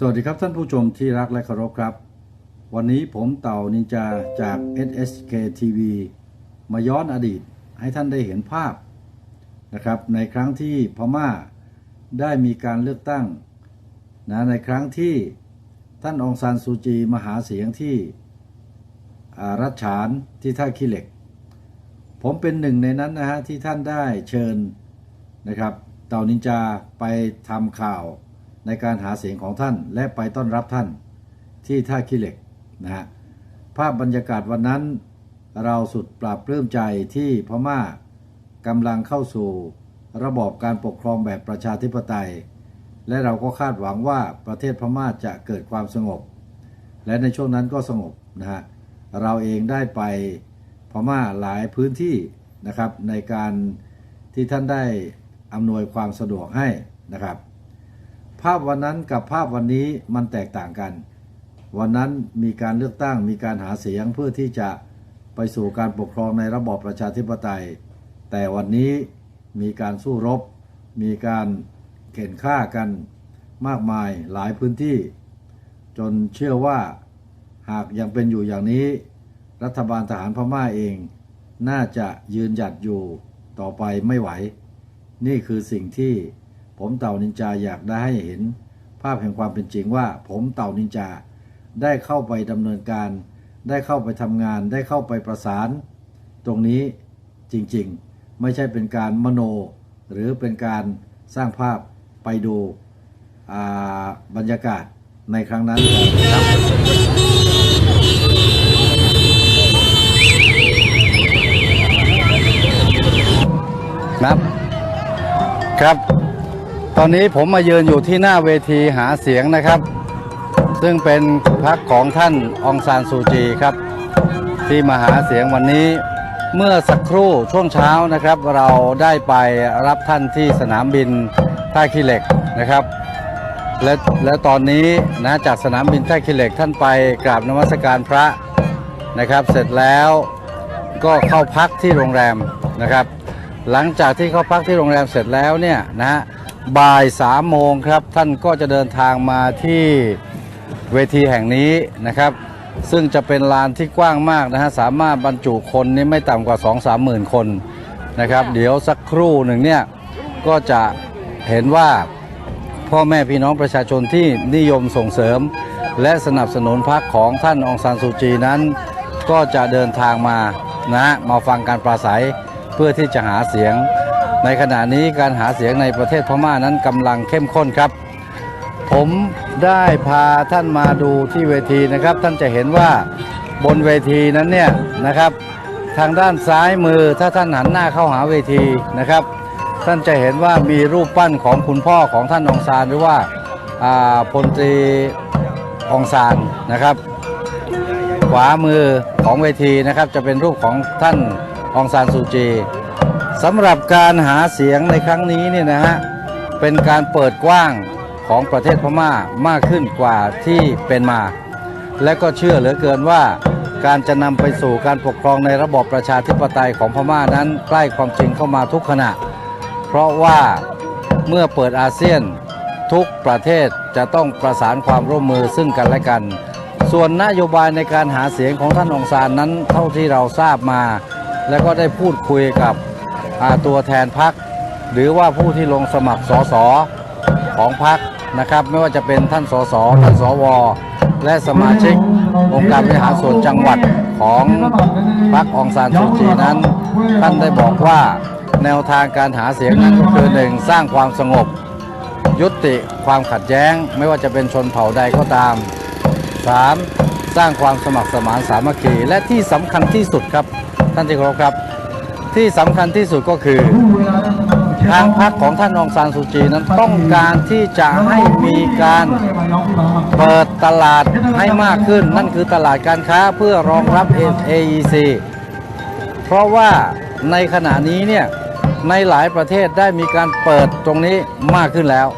สวัสดีครับท่านผู้ชมที่รักและเคารพครับ วันนี้ผมเต่านินจาจาก SSK TV มาย้อนอดีตให้ท่านได้เห็นภาพนะครับในครั้งที่พม่าได้มีการเลือกตั้งนะในครั้งที่ท่านองซานซูจีมาหาเสียงที่รัฐฉานที่ท่าขี้เหล็ก ผมเป็นหนึ่งในนั้นนะฮะที่ท่านได้เชิญนะครับเต่านินจาไปทำข่าว ในการหาเสียงของท่านและไปต้อนรับท่านที่ท่าขี้เหล็กนะฮะภาพบรรยากาศวันนั้น เราสุดปราบปลื้มใจที่พม่ากำลังเข้าสู่ระบอบการปกครองแบบประชาธิปไตย และเราก็คาดหวังว่าประเทศพม่าจะเกิดความสงบ และในช่วงนั้นก็สงบนะฮะเราเองได้ไปพม่าหลายพื้นที่นะครับในการที่ท่านได้อำนวยความสะดวกให้นะครับ ภาพวันนั้นกับภาพวันนี้มันแตกต่างกัน วันนั้นมีการเลือกตั้งมีการหาเสียงเพื่อที่จะไปสู่การปกครองในระบอบประชาธิปไตย แต่วันนี้มีการสู้รบ มีการเข็นฆ่ากันมากมายหลายพื้นที่ จนเชื่อว่าหากยังเป็นอยู่อย่างนี้ รัฐบาลทหารพม่าเอง น่าจะยืนหยัดอยู่ต่อไปไม่ไหว นี่คือสิ่งที่ ผมเต่านินจาอยากได้ให้เห็น ภาพแห่งความเป็นจริงว่า ผมเต่านินจาได้เข้าไปดำเนินการ ได้เข้าไปทำงาน ได้เข้าไปประสาน ตรงนี้จริงๆ ไม่ใช่เป็นการมโน หรือเป็นการสร้างภาพไปดูบรรยากาศในครั้งนั้นครับครับ ครับ ตอนนี้ผมมายืนอยู่ที่หน้าเวทีหาเสียงนะครับ ซึ่งเป็นพักของท่านองซานซูจีครับ ที่มาหาเสียงวันนี้เมื่อสักครู่ช่วงเช้านะครับ เราได้ไปรับท่านที่สนามบินท่าขี้เหล็กนะครับ และและตอนนี้นะจากสนามบินท่าขี้เหล็กท่านไปกราบนมัสการพระนะครับ เสร็จแล้วก็เข้าพักที่โรงแรมนะครับ หลังจากที่เข้าพักที่โรงแรมเสร็จแล้วเนี่ยนะฮะ บ่ายสามโมงครับท่านก็จะเดินทางมาที่เวทีแห่งนี้นะครับ ซึ่งจะเป็นลานที่กว้างมากนะฮะสามารถบรรจุคนนี่ไม่ต่ำกว่า 2 3หมื่นคนนะครับ เดี๋ยวสักครู่หนึ่งเนี่ยก็จะเห็นว่าพ่อแม่พี่น้องประชาชนที่นิยมส่งเสริม และสนับสนุนพรรคของท่านองซานซูจีนั้น ก็จะเดินทางมานะฮะมาฟังการปราศัยเพื่อที่จะหาเสียง ในขณะนี้การหาเสียงในประเทศพม่านั้นกำลังเข้มข้นครับ ผมได้พาท่านมาดูที่เวทีนะครับ ท่านจะเห็นว่าบนเวทีนั้นเนี่ยนะครับ ทางด้านซ้ายมือถ้าท่านหันหน้าเข้าหาเวทีนะครับ ท่านจะเห็นว่ามีรูปปั้นของคุณพ่อของท่านองซานหรือว่าพลตรีองซานนะครับ ขวามือของเวทีนะครับจะเป็นรูปของท่านองซานซูจี สำหรับการหาเสียงในครั้งนี้เนี่ยนะฮะเป็นการเปิดกว้างของประเทศพม่ามากขึ้นกว่าที่เป็นมา และก็เชื่อเหลือเกินว่าการจะนำไปสู่การปกครองในระบอบประชาธิปไตยของพม่านั้นใกล้ความจริงเข้ามาทุกขณะ เพราะว่าเมื่อเปิดอาเซียนทุกประเทศจะต้องประสานความร่วมมือซึ่งกันและกัน ส่วนนโยบายในการหาเสียงของท่านองซานนั้นเท่าที่เราทราบมา แล้วก็ได้พูดคุยกับ ตัวแทนพัก หรือว่าผู้ที่ลงสมัครสสของพักนะครับ ไม่ว่าจะเป็นท่านสสท่านสว และสมาชิกองค์การบริหารส่วนจังหวัดของพรรคองซานซูจีนั้น ท่านได้บอกว่าแนวทางการหาเสียงนั้นก็คือหนึ่งสร้างความสงบ ยุติความขัดแย้ง ไม่ว่าจะเป็นชนเผ่าใดก็ตาม 3. สร้างความสมัครสมานสามัคคีและที่สำคัญที่สุดครับ ท่านที่เคารพครับ ที่สำคัญที่สุดก็คือ ทางพรรคของท่านองซานซูจีนั้นต้องการที่จะให้มีการเปิดตลาดให้มากขึ้น นั่นคือตลาดการค้าเพื่อรองรับ AEC เพราะว่าในขณะนี้เนี่ยในหลายประเทศได้มีการเปิดตรงนี้มากขึ้นแล้ว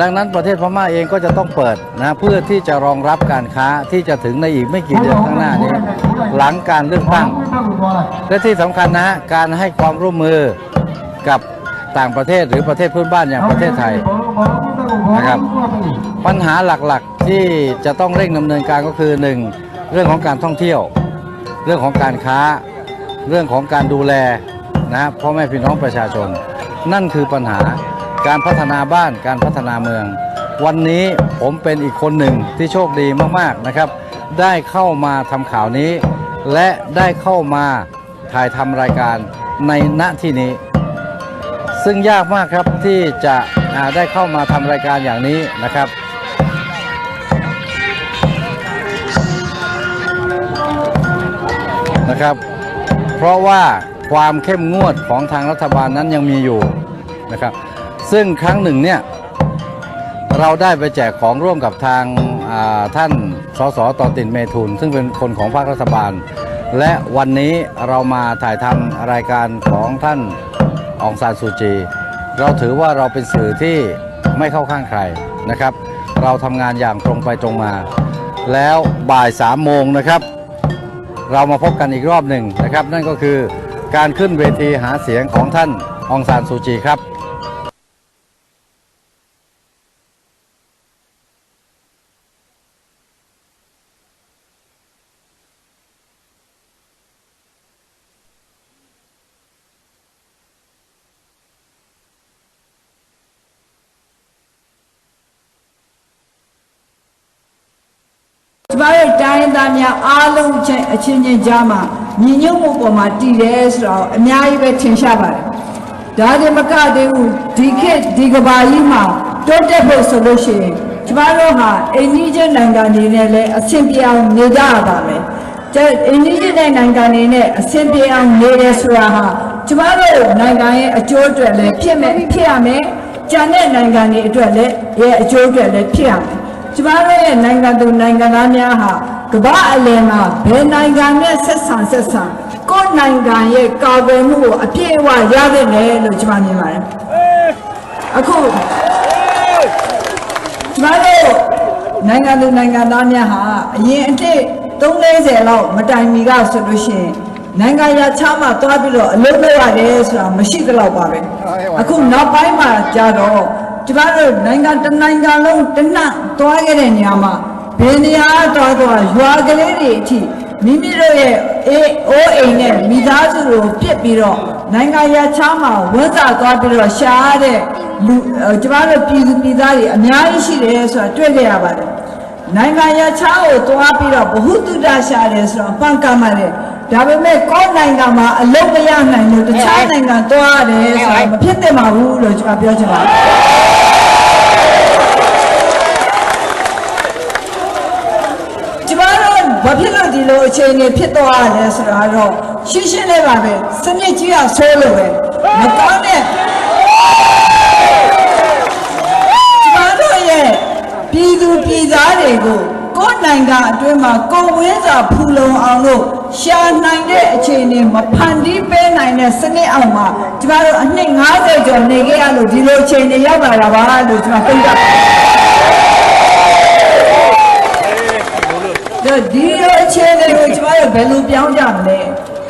ดังนั้นประเทศพม่าเองก็จะต้องเปิดนะเพื่อที่จะรองรับการค้าที่จะถึงในอีกไม่กี่เดือนข้างหน้านี้ หลังการเลือกตั้ง และที่สำคัญนะฮะการให้ความร่วมมือกับต่างประเทศหรือประเทศเพื่อนบ้านอย่างประเทศไทยนะครับปัญหาหลักๆที่จะต้องเร่งดำเนินการก็คือ 1. เรื่องของการท่องเที่ยว เรื่องของการค้า เรื่องของการดูแลนะพ่อแม่พี่น้องประชาชน นั่นคือปัญหาการพัฒนาบ้านการพัฒนาเมือง วันนี้ผมเป็นอีกคนหนึ่งที่โชคดีมากๆนะครับ ได้เข้ามาทำข่าวนี้ และได้เข้ามาถ่ายทำรายการในณที่นี้ ซึ่งยากมากครับที่จะได้เข้ามาทำรายการอย่างนี้นะครับนะครับ เพราะว่าความเข้มงวดของทางรัฐบาลนั้นยังมีอยู่นะครับ ซึ่งครั้งหนึ่งเนี่ยเราได้ไปแจกของร่วมกับทางท่าน สสต่อตินเมทุน ซึ่งเป็นคนของภาครัฐบาล และวันนี้เรามาถ่ายทำรายการของท่านองซานซูจี เราถือว่าเราเป็นสื่อที่ไม่เข้าข้างใครนะครับ เราทำงานอย่างตรงไปตรงมา แล้วบ่ายสามโมงนะครับ เรามาพบกันอีกรอบหนึ่งนะครับ นั่นก็คือการขึ้นเวทีหาเสียงของท่านองซานซูจีครับ ကျမတို့တိုင်းရင်းသားများအားလုံးအချင်းအချင်းချင်းကြားမှာညီညွတ်မှုပေါ်မှာတည်တယ်ဆိုတော့အများကြီးပဲထင်ရှားပါတယ်။ဒါဒီမကသေးဘူးဒီခေတ်ဒီကဘာကြီးမှာတိုးတက်ဖို့ဆိုလို့ရှိရင်ကျမတို့ဟာအိန္ဒိယနိုင်ငံနေနဲ့လည်းအဆင်ပြေအောင်နေကြရပါမယ်။ကျအိန္ဒိယနိုင်ငံနေနဲ့အဆင်ပြေအောင်နေတယ်ဆိုတာဟာကျမတို့နိုင်ငံရဲ့အကျိုးအတွက်လည်းဖြစ်မယ်ဖြစ်ရမယ်။ကျန်တဲ့နိုင်ငံတွေအတွက်လည်းရဲ့အကျိုးအတွက်လည်းဖြစ်ရမယ်။ ကျမတို့ရဲ့နိုင်ငံသူနိုင်ငံသားများဟာကမ္ဘာအလယ်မှာဘယ်နိုင်ငံနဲ့ဆက်ဆံဆက်ဆံကိုယ့်နိုင်ငံရဲ့ကာကွယ်မှုကိုအပြည့်အဝရတဲ့တယ်လို့ကျမမြင်ပါတယ်။အခုကျမတို့နိုင်ငံသူနိုင်ငံသားများဟာအရင်အနှစ်340လောက်မတိုင်မီကဆိုလို့ရှိရင်နိုင်ငံရခြားမှာတွားပြီးတော့အလုပ်လုပ်ရတယ်ဆိုတာမရှိကြတော့ပါပဲ။အခုနောက်ပိုင်းမှာကြာတော့ ကျမတို့နိုင်ငံတစ်နိုင်ငံလုံးတနတ်သွားခဲ့တဲ့နေရာမှာဘယ်နေရာသွားသွားရွာကလေးတွေအထိမိမိတို့ရဲ့အေးအိုးအိမ်နဲ့မိသားစုကိုပြစ်ပြီးတော့နိုင်ငံရခြားမှာဝတ်စာသွားပြီးတော့ရှာရတဲ့လူအဲကျမတို့ပြည်သူပြည်သားတွေအများကြီးရှိတယ်ဆိုတာတွေ့ကြရပါတယ်နိုင်ငံရခြားကိုသွားပြီးတော့ဘ ഹു တုတရှာတယ်ဆိုတော့ပန်ကမ်းပါတယ် ဒါပေမဲ့ကိုယ့်နိုင်ငံမှာအလုပ်မရနိုင်လို့တခြားနိုင်ငံသွားရတယ်ဆိုတော့မဖြစ်သင့်ပါဘူးလို့ကျွန်တော်ပြောချင်ပါတယ်ကျမတို့ဘာဖြစ်လို့ဒီလိုအခြေအနေဖြစ်သွားရလဲဆိုတာတော့ရှင်းရှင်းလေးပါပဲစနစ်ကြီးကဆိုးလို့ပဲမကောင်းတဲ့ကျမတို့ရဲ့ပြည်သူပြည်သားတွေကိုကိုယ်နိုင်ငံအတွင်းမှာကိုယ်ဝင်းစာဖူလုံအောင်လို့ ရှာနိုင်တဲ့အခြေအနေမဖန်တီးပေးနိုင်တဲ့စနစ်အောင်မှာကျမတို့အနှစ်90ကျော်နေခဲ့ရလို့ဒီလိုအခြေအနေရောက်လာတာပါလို့ကျွန်တော်ပြောပြပါတယ်ဒါဒီလိုအခြေအနေကိုကျမတို့ဘယ်လိုပြောင်းကြမလဲ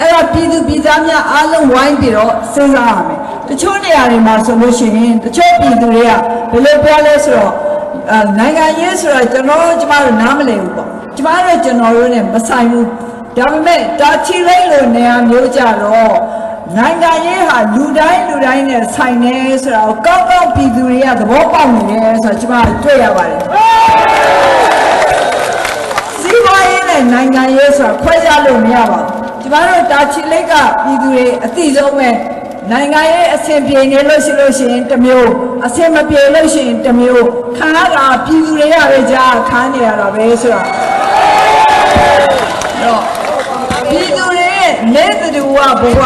အဲ့ဒါပြည်သူပြည်သားများအားလုံးဝိုင်းပြီးတော့စဉ်းစားရမယ်တချို့နေရာတွေမှာဆိုလို့ရှိရင်တချို့ပြည်သူတွေကဘယ်လိုပြောလဲဆိုတော့အာနိုင်ငံရေးဆိုတော့ကျွန်တော်တို့ကျမတို့နားမလည်ဘူးပေါ့ကျမတို့ကျွန်တော်တို့ ਨੇ မဆိုင်ဘူး ဒါပေမဲ့ဒါချီလိုက်လို့နေရာမျိုးကြတော့နိုင်ငံရေးဟာလူတိုင်းလူတိုင်းနဲ့ဆိုင်နေဆိုတော့ကောက်ကောက်ပြည်သူတွေကသဘောပေါက်နေတယ်ဆိုတော့ကျမတို့တွေ့ရပါတယ်စီးပွားရေးနဲ့နိုင်ငံရေးဆိုတာခွဲခြားလို့မရပါဘူးကျမတို့တာချီလိတ်ကပြည်သူတွေအသိဆုံးပဲနိုင်ငံရေးအဆင်ပြေနေလို့ရှိလို့ရှိရင်တစ်မျိုးအဆင်မပြေလို့ရှိရင်တစ်မျိုးခံရတာပြည်သူတွေကပဲကြားခံနေရတာပဲဆိုတာတော့ပြည်သူတွေရဲ့ လက်သတူဝဘဝ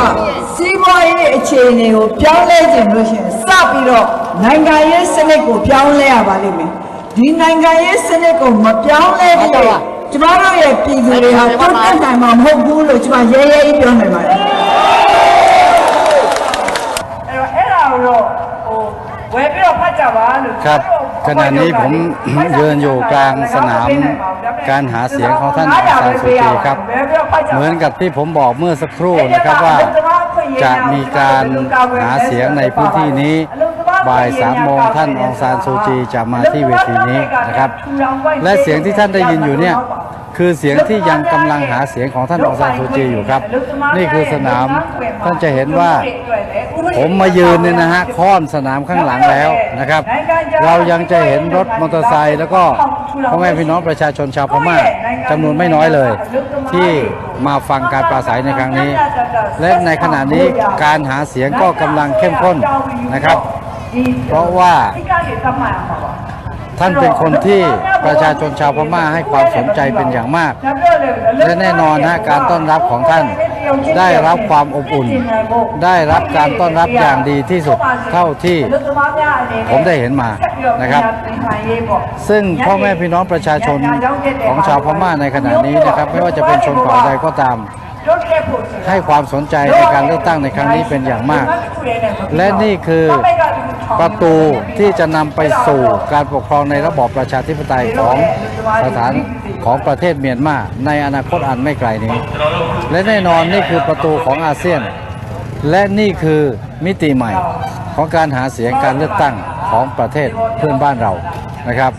စီးပွားရေးအခြေအနေကိုပြောင်းလဲခြင်းလို့ရှင်စပြီးတော့နိုင်ငံရေးစနစ်ကိုပြောင်းလဲရပါလိမ့်မယ်ဒီနိုင်ငံရေးစနစ်ကိုမပြောင်းလဲဘူးတော့ကျမတို့ရဲ့ပြည်သူတွေဟာတိုးတက်နိုင်မှာမဟုတ်ဘူးလို့ကျမရဲရဲကြီးပြောနိုင်ပါတယ်အဲ့တော့အဲ့ဒါကိုတော့ဟိုဝယ်ပြီးတော့ဖတ်ကြပါလို့ ขณะนี้ผมเดินอยู่กลางสนามการหาเสียงของท่านองซานซูจีครับ เหมือนกับที่ผมบอกเมื่อสักครู่นะครับว่าจะมีการหาเสียงในพื้นที่นี้บ่ายสามโมงท่านองซานซูจีจะมาที่เวทีนี้นะครับ และเสียงที่ท่านได้ยินอยู่เนี่ย คือเสียงที่ยังกำลังหาเสียงของท่านองซานซูจีอยู่ครับ นี่คือสนามท่านจะเห็นว่า ผมมายืนเนี่ยนะฮะค่อนสนามข้างหลังแล้วนะครับ เรายังจะเห็นรถมอเตอร์ไซค์แล้วก็พ่อแม่พี่น้องประชาชนชาวพม่าจำนวนไม่น้อยเลย ที่มาฟังการปราศัยในครั้งนี้ และในขณะนี้การหาเสียงก็กำลังเข้มข้นนะครับ เพราะว่า ท่านเป็นคนที่ประชาชนชาวพม่าให้ความสนใจเป็นอย่างมาก และแน่นอนนะการต้อนรับของท่านได้รับความอบอุ่น ได้รับการต้อนรับอย่างดีที่สุดเท่าที่ผมได้เห็นมานะครับ ซึ่งพ่อแม่พี่น้องประชาชนของชาวพม่าในขณะนี้นะครับ ไม่ว่าจะเป็นชนเผ่าใดก็ตาม ให้ความสนใจในการเลือกตั้งในครั้งนี้เป็นอย่างมาก และนี่คือประตูที่จะนำไปสู่การปกครองในระบอบประชาธิปไตยของสถานของประเทศเมียนมาในอนาคตอันไม่ไกลนี้ และแน่นอนนี่คือประตูของอาเซียน และนี่คือมิติใหม่ของการหาเสียงการเลือกตั้งของประเทศเพื่อนบ้านเรานะครับ